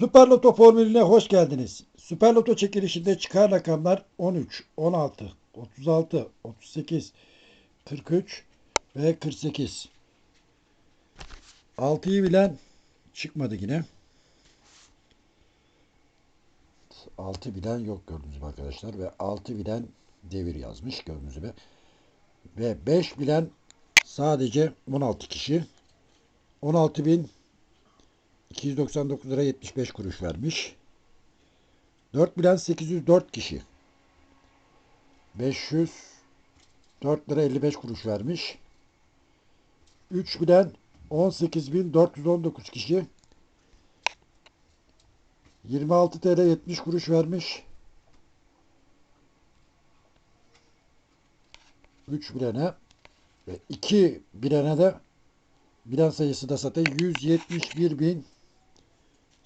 Süper Loto formülüne hoş geldiniz. Süper Loto çekilişinde çıkan rakamlar 13, 16, 36, 38, 43 ve 48. 6'yı bilen çıkmadı yine. 6 bilen yok gördüğünüz gibi arkadaşlar ve 6 bilen devir yazmış gördüğünüz gibi. Ve 5 bilen sadece 16 kişi. 16 bin 299 lira 75 kuruş vermiş. 4 bilen 804 kişi. 504 lira 55 kuruş vermiş. 3 bilen 18.419 kişi. 26 TL 70 kuruş vermiş. 3 bilene ve 2 bilene de bilen sayısı da zaten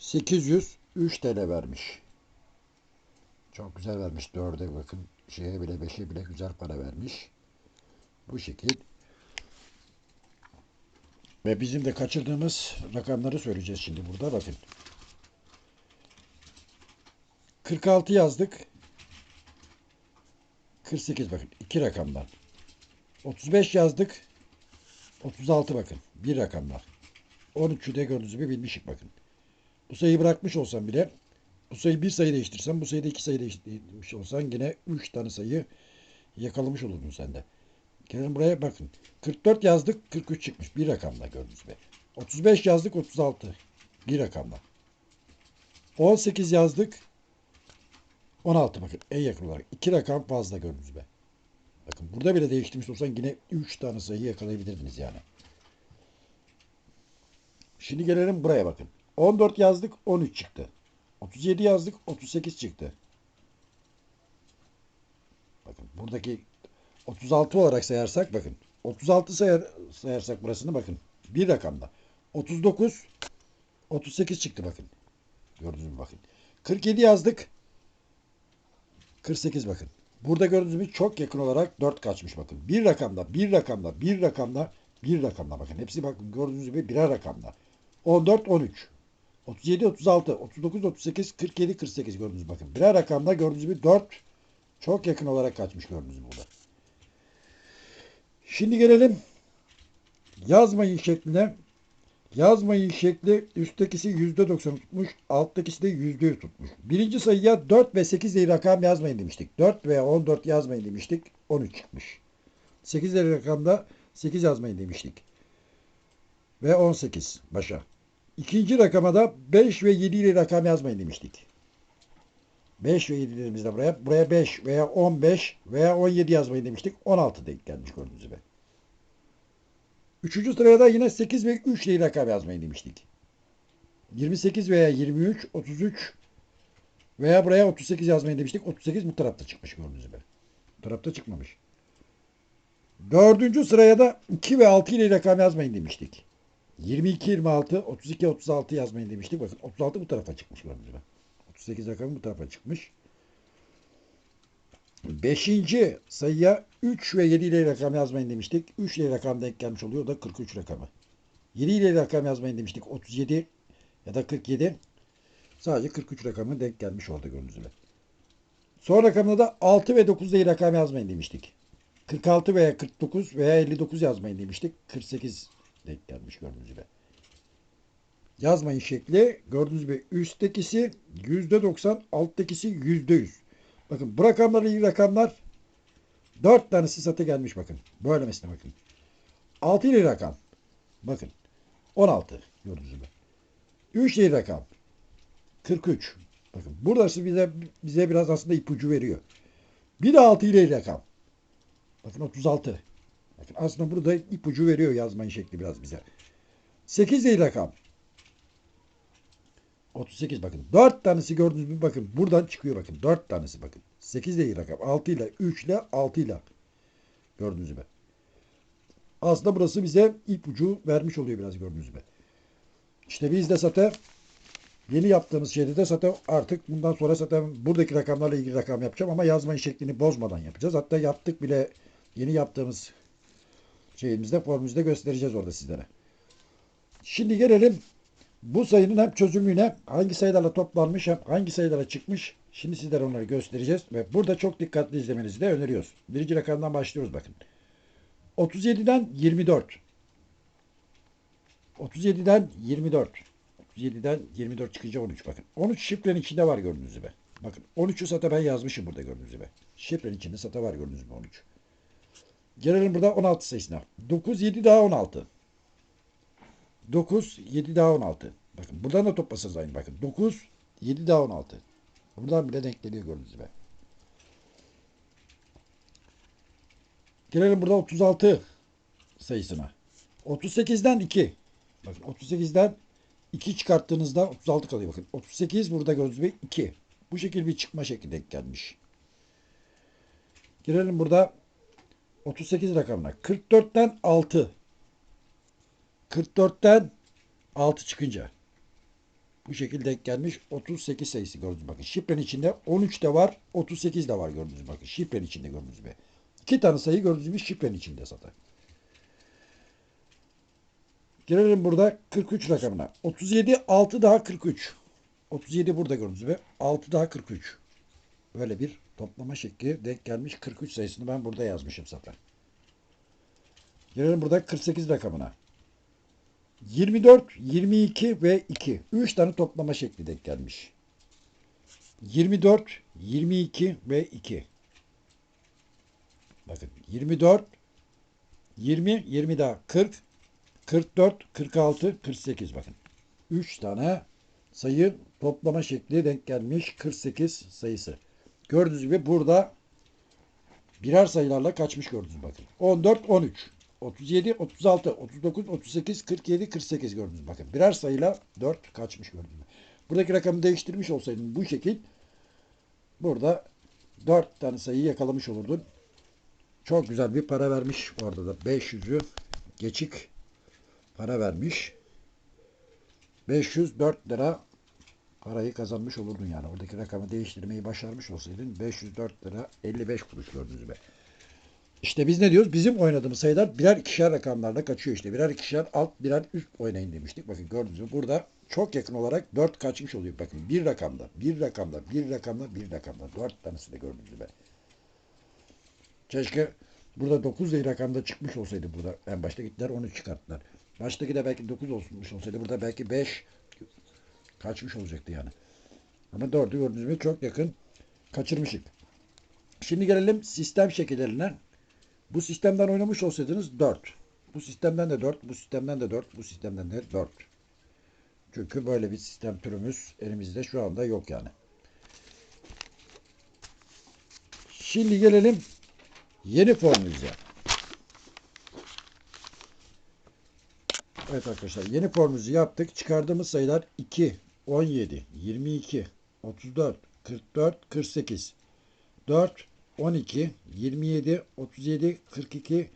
171.803 TL vermiş. Çok güzel vermiş. 4'e bakın. Şeye bile 5'e bile güzel para vermiş. Bu şekil. Ve bizim de kaçırdığımız rakamları söyleyeceğiz şimdi burada. Bakın. 46 yazdık. 48 bakın. iki rakamdan. 35 yazdık. 36 bakın. Bir rakamlar. 13'ü de gördüğünüz gibi bilmişik bakın. Bu sayıyı bırakmış olsam bile bu sayı bir sayı değiştirsem bu sayıda iki sayı değiştirmiş olsan yine 3 tane sayı yakalamış olurdun sen de. Gelin buraya bakın. 44 yazdık 43 çıkmış. Bir rakamla gördüğünüz gibi. 35 yazdık 36. Bir rakamla. 18 yazdık 16 bakın en yakın olarak. iki rakam fazla gördüğünüz gibi. Bakın burada bile değiştirmiş olsan yine 3 tane sayı yakalayabilirdiniz yani. Şimdi gelelim buraya bakın. 14 yazdık 13 çıktı. 37 yazdık 38 çıktı. Bakın buradaki 36 olarak sayarsak bakın. 36 sayar, sayarsak burasını bakın. Bir rakamda. 39 38 çıktı bakın. Gördünüz mü bakın. 47 yazdık. 48 bakın. Burada gördüğünüz gibi çok yakın olarak 4 kaçmış bakın. Bir rakamda, bir rakamda, bir rakamda, bir rakamda bakın. Hepsi bakın gördüğünüz gibi birer rakamda. 14, 13, 37, 36, 39, 38, 47, 48 gördüğünüz bakın. Birer rakamda gördüğünüz gibi 4 çok yakın olarak kaçmış gördüğünüz burada. Şimdi gelelim yazmayın şekline. Yazmayın şekli üsttekisi %90 tutmuş, alttakisi de %100 tutmuş. Birinci sayıya 4 ve 8 diye rakam yazmayın demiştik. 4 veya 14 yazmayın demiştik. 13 çıkmış. 8 diye rakamda 8 yazmayın demiştik. Ve 18 başa. İkinci rakama da 5 ve 7 ile rakam yazmayın demiştik. 5 ve 7 dediğimizde buraya, buraya 5 veya 15 veya 17 yazmayın demiştik. 16 denk gelmiş gördüğünüz gibi. Üçüncü sıraya da yine 8 ve 3 ile rakam yazmayı demiştik. 28 veya 23, 33 veya buraya 38 yazmayı demiştik. 38 bu tarafta çıkmış gördüğünüz gibi. Bu tarafta çıkmamış. Dördüncü sıraya da 2 ve 6 ile rakam yazmayın demiştik. 22, 26, 32, 36 yazmayın demiştik. Bakın 36 bu tarafa çıkmış gördüğünüz gibi. 38 rakamı bu tarafa çıkmış. Beşinci sayıya 3 ve 7 ile rakam yazmayın demiştik. 3 ile rakam denk gelmiş oluyor. Da 43 rakamı. 7 ile rakam yazmayın demiştik. 37 ya da 47. Sadece 43 rakamı denk gelmiş oldu gördüğünüz gibi. Son rakamda da 6 ve 9 ile rakam yazmayın demiştik. 46 veya 49 veya 59 yazmayın demiştik. 48 denk gelmiş gördüğünüz gibi. Yazmayın şekli gördüğünüz gibi üsttekisi %90, alttakisi %100. Bakın bu rakamlar iyi rakamlar. 4 tanesi satı gelmiş bakın. Böylemesine bakın. 6 ile rakam. Bakın. 16 gördüğünüz gibi. 3 ile rakam. 43. Bakın burası bize bize biraz aslında ipucu veriyor. Bir de 6 ile rakam. Bakın 36. Aslında burada ipucu veriyor yazmayın şekli biraz bize. 8 ile rakam. 38 bakın. 4 tanesi gördüğünüz gibi bakın. Buradan çıkıyor bakın. 4 tanesi bakın. 8 değil rakam. 6 ile 3 ile 6 ile gördüğünüz gibi. Aslında burası bize ipucu vermiş oluyor biraz gördüğünüz gibi. İşte biz de zaten yeni yaptığımız şeyde de zaten artık bundan sonra zaten buradaki rakamlarla ilgili rakam yapacağım ama yazmayın şeklini bozmadan yapacağız. Hatta yaptık bile yeni yaptığımız şeyimizde formümüzde göstereceğiz orada sizlere. Şimdi gelelim Bu sayının hem çözümlüğüne hangi sayılarla toplanmış hem hangi sayılara çıkmış. Şimdi sizlere onları göstereceğiz. Ve burada çok dikkatli izlemenizi de öneriyoruz. Birinci rakamdan başlıyoruz bakın. 37'den 24. 37'den 24. 37'den 24 çıkınca 13 bakın. 13 şifrenin içinde var gördüğünüz gibi. Bakın 13'ü sata ben yazmışım burada gördüğünüz gibi. Şifrenin içinde sata var gördüğünüz gibi 13. Gelelim burada 16 sayısına. 9, 7 daha 16. 9, 7 daha 16. Bakın buradan da toplasanız aynı bakın. 9, 7 daha 16. Buradan bile denk geliyor gördüğünüz gibi. Gelelim burada 36 sayısına. 38'den 2. Bakın 38'den 2 çıkarttığınızda 36 kalıyor. Bakın 38 burada gördüğünüz gibi 2. Bu şekilde bir çıkma şekli denk gelmiş. Girelim burada 38 rakamına. 44'ten 6. 44'ten 6 çıkınca. Bu şekilde denk gelmiş 38 sayısı gördünüz bakın. Şifrenin içinde 13 de var 38 de var gördünüz bakın. Şifrenin içinde gördüğünüz gibi. İki tane sayı gördüğünüz gibi şifrenin içinde zaten. Girelim burada 43 rakamına. 37 6 daha 43. 37 burada gördüğünüz gibi 6 daha 43. Böyle bir toplama şekli denk gelmiş 43 sayısını ben burada yazmışım zaten. Gelelim burada 48 rakamına. 24, 22 ve 2. 3 tane toplama şekli denk gelmiş. 24, 22 ve 2. Bakın 24, 20, 20 daha 40, 44, 46, 48 bakın. 3 tane sayı toplama şekli denk gelmiş 48 sayısı. Gördüğünüz gibi burada birer sayılarla kaçmış gördünüz bakın. 14, 13, 37, 36, 39, 38, 47, 48 gördünüz bakın. Birer sayıyla 4 kaçmış gördünüz. Buradaki rakamı değiştirmiş olsaydın bu şekil burada 4 tane sayıyı yakalamış olurdun. Çok güzel bir para vermiş bu arada da 500'ü geçik para vermiş. 504 lira parayı kazanmış olurdun yani. Oradaki rakamı değiştirmeyi başarmış olsaydın 504 lira 55 kuruş gördüğünüz gibi. İşte biz ne diyoruz? Bizim oynadığımız sayılar birer ikişer rakamlarla kaçıyor işte. Birer ikişer alt birer üst oynayın demiştik. Bakın gördüğünüz gibi burada çok yakın olarak 4 kaçmış oluyor. Bakın bir rakamda, bir rakamda, bir rakamda, bir rakamda. 4 tanesi de gördüğünüz gibi. Keşke burada 9 diye rakamda çıkmış olsaydı burada. En başta gittiler onu çıkarttılar. Baştaki de belki 9 olmuş olsaydı burada belki 5 kaçmış olacaktı yani. Ama 4'ü gördüğünüz gibi çok yakın kaçırmışık. Şimdi gelelim sistem şekillerine. Bu sistemden oynamış olsaydınız 4. Bu sistemden de 4, bu sistemden de 4, bu sistemden de 4. Çünkü böyle bir sistem türümüz elimizde şu anda yok yani. Şimdi gelelim yeni formülümüze. Evet arkadaşlar yeni formülümüzü yaptık. Çıkardığımız sayılar 2, 17, 22, 34, 44, 48, 4, 12, 27, 37, 42,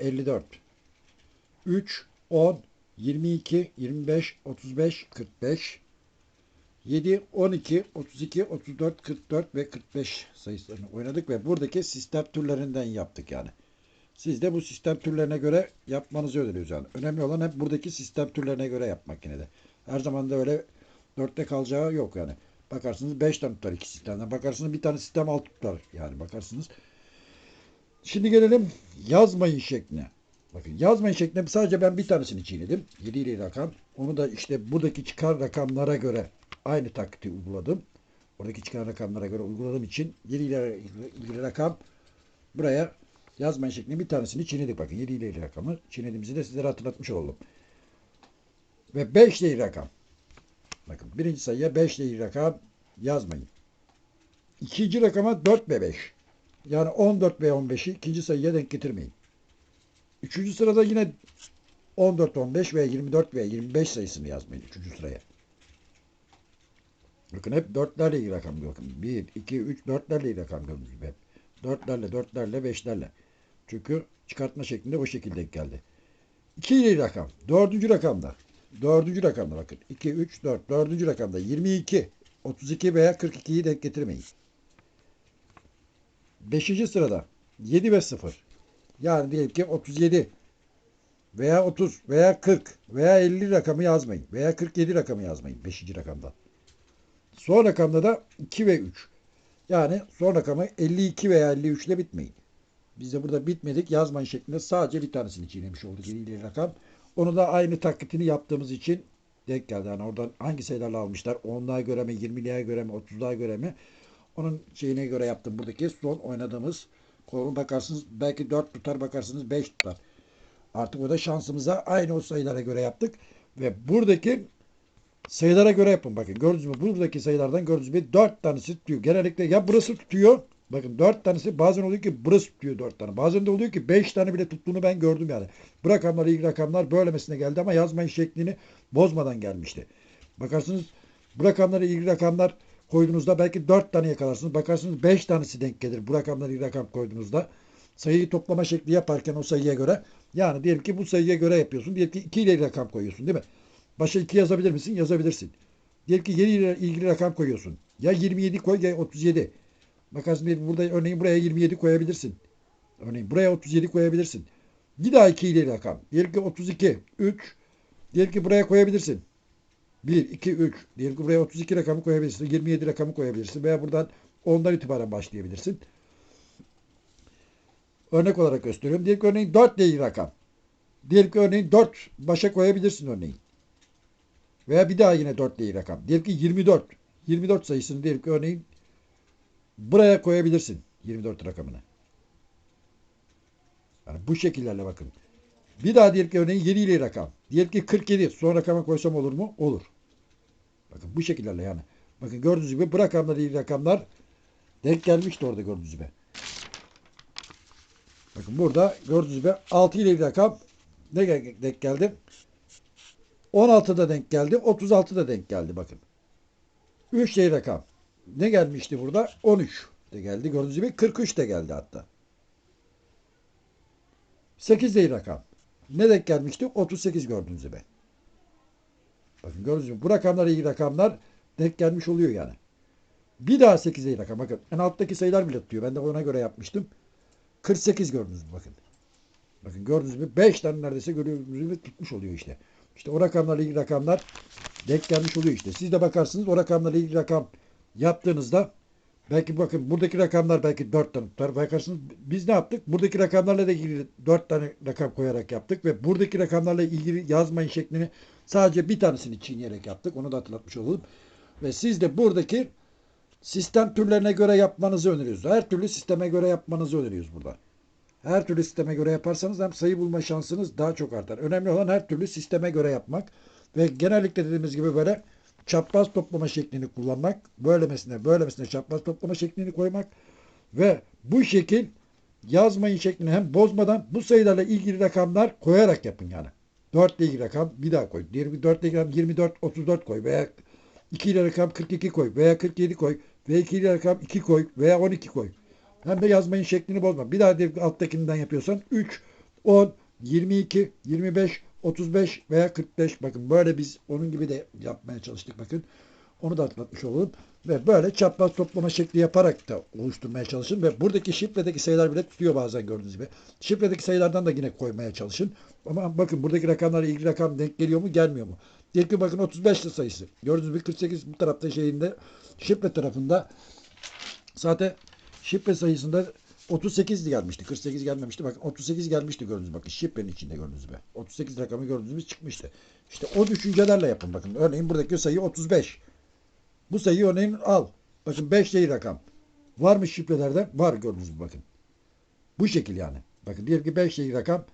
54, 3, 10, 22, 25, 35, 45, 7, 12, 32, 34, 44 ve 45 sayılarını oynadık ve buradaki sistem türlerinden yaptık yani. Siz de bu sistem türlerine göre yapmanızı öneriyoruz yani. Önemli olan hep buradaki sistem türlerine göre yapmak yine de. Her zaman da öyle dörtte kalacağı yok yani. Bakarsınız 5 tane tutar iki sistemden. Bakarsınız bir tane sistem 6 tutar. Yani bakarsınız. Şimdi gelelim yazmayın şekline. Bakın yazmayın şekline sadece ben bir tanesini çiğnedim. 7 ile rakam. Onu da işte buradaki çıkan rakamlara göre aynı taktiği uyguladım. Oradaki çıkan rakamlara göre uyguladığım için 7 ile ilgili rakam buraya yazmayın şeklinde bir tanesini çiğnedik. Bakın 7 ile ilgili rakamı çiğnediğimizi de sizlere hatırlatmış oldum. Ve 5 ile ilgili rakam. Bakın birinci sayıya 5 ile ilgili rakam yazmayın. İkinci rakama 4 ve 5. Yani 14 ve 15'i ikinci sayıya denk getirmeyin. Üçüncü sırada yine 14, 15 ve 24 ve 25 sayısını yazmayın üçüncü sıraya. Bakın hep dörtlerle ilgili rakam bakın. 1, 2, 3, dörtlerle ilgili rakam gördüğünüz gibi hep. Dörtlerle, dörtlerle, beşlerle. Çünkü çıkartma şeklinde o şekilde geldi. 2 ile ilgili rakam. Dördüncü rakamda. Dördüncü rakamda bakın. 2, 3, 4. Dördüncü rakamda 22, 32 veya 42'yi denk getirmeyin. Beşinci sırada 7 ve 0. Yani diyelim ki 37 veya 30 veya 40 veya 50 rakamı yazmayın. Veya 47 rakamı yazmayın 5. rakamda. Son rakamda da 2 ve 3. Yani son rakamı 52 veya 53 ile bitmeyin. Biz de burada bitmedik yazmayın şeklinde sadece bir tanesini çiğnemiş olduk 50 rakam. Onu da aynı taklitini yaptığımız için denk geldi. Yani oradan hangi sayılarla almışlar? 10'luğa göre mi, 20'liğe göre mi, 30'luğa göre mi? Onun şeyine göre yaptım. Buradaki son oynadığımız konu bakarsınız belki 4 tutar bakarsınız 5 tutar. Artık o da şansımıza aynı o sayılara göre yaptık. Ve buradaki sayılara göre yapın. Bakın gördünüz mü? Buradaki sayılardan gördüğünüz gibi 4 tanesi tutuyor. Genellikle ya burası tutuyor. Bakın 4 tanesi bazen oluyor ki burası tutuyor 4 tane. Bazen de oluyor ki 5 tane bile tuttuğunu ben gördüm yani. Bu rakamlar ilk rakamlar böylemesine geldi ama yazmayın şeklini bozmadan gelmişti. Bakarsınız bu rakamları ilk rakamlar koyduğunuzda belki 4 tane yakalarsınız. Bakarsınız 5 tanesi denk gelir bu rakamları ilk rakam koyduğunuzda. Sayıyı toplama şekli yaparken o sayıya göre yani diyelim ki bu sayıya göre yapıyorsun. Diyelim ki 2 ile rakam koyuyorsun değil mi? Başa 2 yazabilir misin? Yazabilirsin. Diyelim ki 7 ile ilgili rakam koyuyorsun. Ya 27 koy ya 37. Bakarsın diyelim burada örneğin buraya 27 koyabilirsin. Örneğin buraya 37 koyabilirsin. Bir daha 2 ile rakam. Diyelim ki 32, 3. Diyelim ki buraya koyabilirsin. 1, 2, 3. Diyelim ki buraya 32 rakamı koyabilirsin. 27 rakamı koyabilirsin. Veya buradan 10'dan itibaren başlayabilirsin. Örnek olarak gösteriyorum. Diyelim ki örneğin 4 değil rakam. Diyelim ki örneğin 4 başa koyabilirsin örneğin. Veya bir daha yine 4 değil rakam. Diyelim ki 24. 24 sayısını diyelim ki örneğin buraya koyabilirsin 24 rakamını. Yani bu şekillerle bakın. Bir daha diyelim ki örneğin 7 ile rakam. Diyelim ki 47. Son rakama koysam olur mu? Olur. Bakın bu şekillerle yani. Bakın gördüğünüz gibi bu rakamlar iyi rakamlar denk gelmişti orada gördüğünüz gibi. Bakın burada gördüğünüz gibi 6 ile rakam ne denk geldi? 16 da denk geldi. 36 da denk geldi bakın. 3 şey rakam. Ne gelmişti burada? 13 de geldi. Gördüğünüz gibi 43 de geldi hatta. 8 değil rakam. Ne denk gelmişti? 38 gördüğünüz gibi. Bakın gördüğünüz gibi bu rakamlar iyi rakamlar denk gelmiş oluyor yani. Bir daha 8 değil rakam. Bakın en alttaki sayılar bile tutuyor. Ben de ona göre yapmıştım. 48 gördünüz mü bakın. Bakın gördüğünüz gibi 5 tane neredeyse gördüğünüz gibi tutmuş oluyor işte. İşte o rakamlarla ilgili rakamlar denk gelmiş oluyor işte. Siz de bakarsınız o rakamlarla ilgili rakam yaptığınızda belki bakın buradaki rakamlar belki 4 tane tutar. Bakarsınız biz ne yaptık? Buradaki rakamlarla ilgili 4 tane rakam koyarak yaptık ve buradaki rakamlarla ilgili yazmayın şeklini sadece bir tanesini çiğneyerek yaptık. Onu da hatırlatmış olalım. Ve siz de buradaki sistem türlerine göre yapmanızı öneriyoruz. Her türlü sisteme göre yapmanızı öneriyoruz burada. Her türlü sisteme göre yaparsanız hem sayı bulma şansınız daha çok artar. Önemli olan her türlü sisteme göre yapmak ve genellikle dediğimiz gibi böyle çapraz toplama şeklini kullanmak, böylemesine böylemesine çapraz toplama şeklini koymak ve bu şekil yazmayın şeklini hem bozmadan bu sayılarla ilgili rakamlar koyarak yapın yani. 4 ile ilgili rakam bir daha koy. Diyelim ki 4 ile ilgili rakam 24, 34 koy veya 2 ile rakam 42 koy veya 47 koy veya 2 ile rakam 2 koy veya 12 koy. Hem de yazmayın şeklini bozma. Bir daha alttakinden yapıyorsan 3, 10, 22, 25, 35 veya 45. Bakın böyle biz onun gibi de yapmaya çalıştık bakın. Onu da hatırlatmış olalım. Ve böyle çapraz toplama şekli yaparak da oluşturmaya çalışın. Ve buradaki şifredeki sayılar bile tutuyor bazen gördüğünüz gibi. Şifredeki sayılardan da yine koymaya çalışın. Ama bakın buradaki rakamlarla ilgili rakam denk geliyor mu gelmiyor mu? Diyelim ki bakın 35 sayısı. Gördüğünüz gibi 48 bu tarafta şeyinde şifre tarafında zaten şifre sayısında 38 gelmişti. 48 gelmemişti. Bakın 38 gelmişti gördünüz bakın şifrenin içinde gördüğünüz gibi. 38 rakamı gördüğünüz gibi çıkmıştı. İşte o düşüncelerle yapın bakın. Örneğin buradaki sayı 35. Bu sayıyı örneğin al. Bakın 5 değil rakam. Var mı şifrelerde? Var gördünüz mü bakın. Bu şekil yani. Bakın diyelim ki 5 değil rakam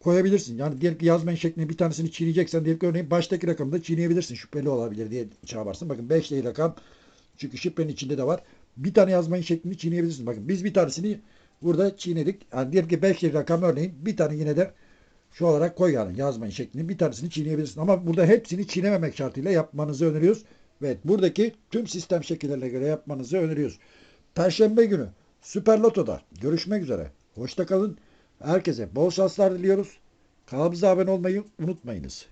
koyabilirsin. Yani diyelim ki yazmayın şeklinde bir tanesini çiğneyeceksen diyelim ki örneğin baştaki rakamı da çiğneyebilirsin. Şüpheli olabilir diye çağırarsın. Bakın 5 değil rakam. Çünkü şifrenin içinde de var. Bir tane yazmayın şeklini çiğneyebilirsin. Bakın biz bir tanesini burada çiğnedik. Yani diyelim ki 5 değil rakam örneğin bir tane yine de şu olarak koy yani yazmayın şeklini bir tanesini çiğneyebilirsin. Ama burada hepsini çiğnememek şartıyla yapmanızı öneriyoruz. Ve buradaki tüm sistem şekillerine göre yapmanızı öneriyoruz. Perşembe günü Süper Loto'da görüşmek üzere. Hoşça kalın. Herkese bol şanslar diliyoruz. Kanalımıza abone olmayı unutmayınız.